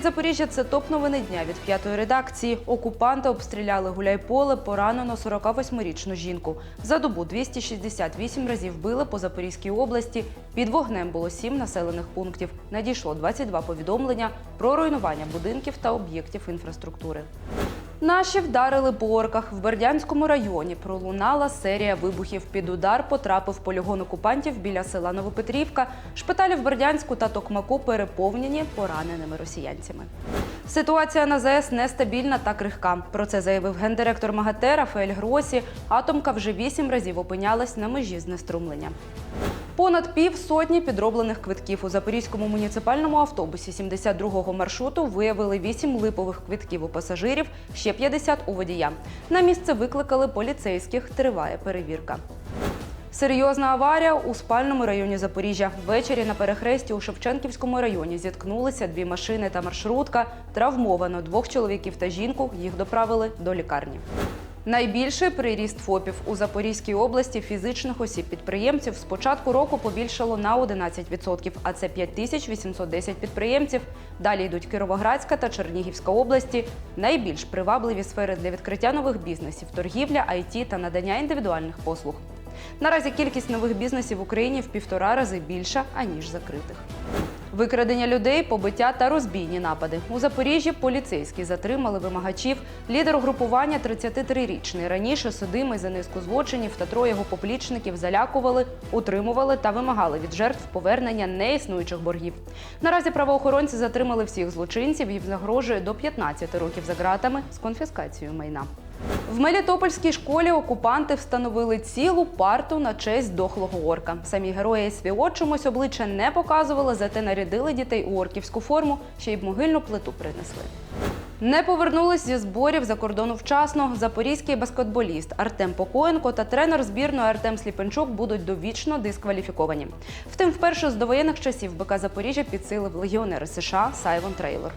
Привіт, Запоріжжя! Це топ новини дня від п'ятої редакції. Окупанти обстріляли гуляйполе, поранено 48-річну жінку. За добу 268 разів били по Запорізькій області. Під вогнем було сім населених пунктів. Надійшло 22 повідомлення про руйнування будинків та об'єктів інфраструктури. Наші вдарили по орках. В Бердянському районі пролунала серія вибухів. Під удар потрапив полігон окупантів біля села Новопетрівка. Шпиталі в Бердянську та Токмаку переповнені пораненими росіянцями. Ситуація на ЗАЕС нестабільна та крихка. Про це заявив гендиректор МАГАТЕ Рафаель Гросі. Атомка вже вісім разів опинялась на межі знеструмлення. Понад пів сотні підроблених квитків у запорізькому муніципальному автобусі 72-го маршруту виявили 8 липових квитків у пасажирів, ще 50 у водія. На місце викликали поліцейських. Триває перевірка. Серйозна аварія у спальному районі Запоріжжя. Ввечері на перехресті у Шевченківському районі зіткнулися дві машини та маршрутка. Травмовано двох чоловіків та жінку. Їх доправили до лікарні. Найбільший приріст ФОПів у Запорізькій області фізичних осіб-підприємців з початку року побільшало на 11%, а це 5810 підприємців. Далі йдуть Кіровоградська та Чернігівська області. Найбільш привабливі сфери для відкриття нових бізнесів торгівля, IT та надання індивідуальних послуг. Наразі кількість нових бізнесів в Україні в півтора рази більша, аніж закритих. Викрадення людей, побиття та розбійні напади. У Запоріжжі поліцейські затримали вимагачів. Лідер угрупування 33-річний. Раніше судимий за низку злочинів та троє його поплічників залякували, утримували та вимагали від жертв повернення неіснуючих боргів. Наразі правоохоронці затримали всіх злочинців. Їм загрожує до 15 років за ґратами з конфіскацією майна. В Мелітопольській школі окупанти встановили цілу парту на честь дохлого орка. Самі герої СВО чомусь обличчя не показували, зате нарядили дітей у орківську форму, ще й могильну плиту принесли. Не повернулись зі зборів за кордону вчасно. Запорізький баскетболіст Артем Покоєнко та тренер збірної Артем Сліпенчук будуть довічно дискваліфіковані. Втім, вперше з довоєнних часів БК Запоріжжя підсилив легіонер США Сайвон Трейлор.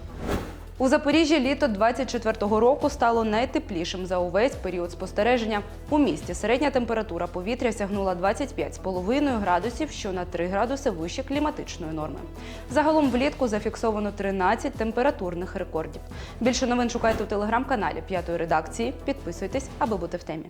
У Запоріжжі літо 24-го року стало найтеплішим за увесь період спостереження. У місті середня температура повітря сягнула 25,5 градусів, що на 3 градуси вище кліматичної норми. Загалом влітку зафіксовано 13 температурних рекордів. Більше новин шукайте у телеграм-каналі п'ятої редакції. Підписуйтесь, аби бути в темі.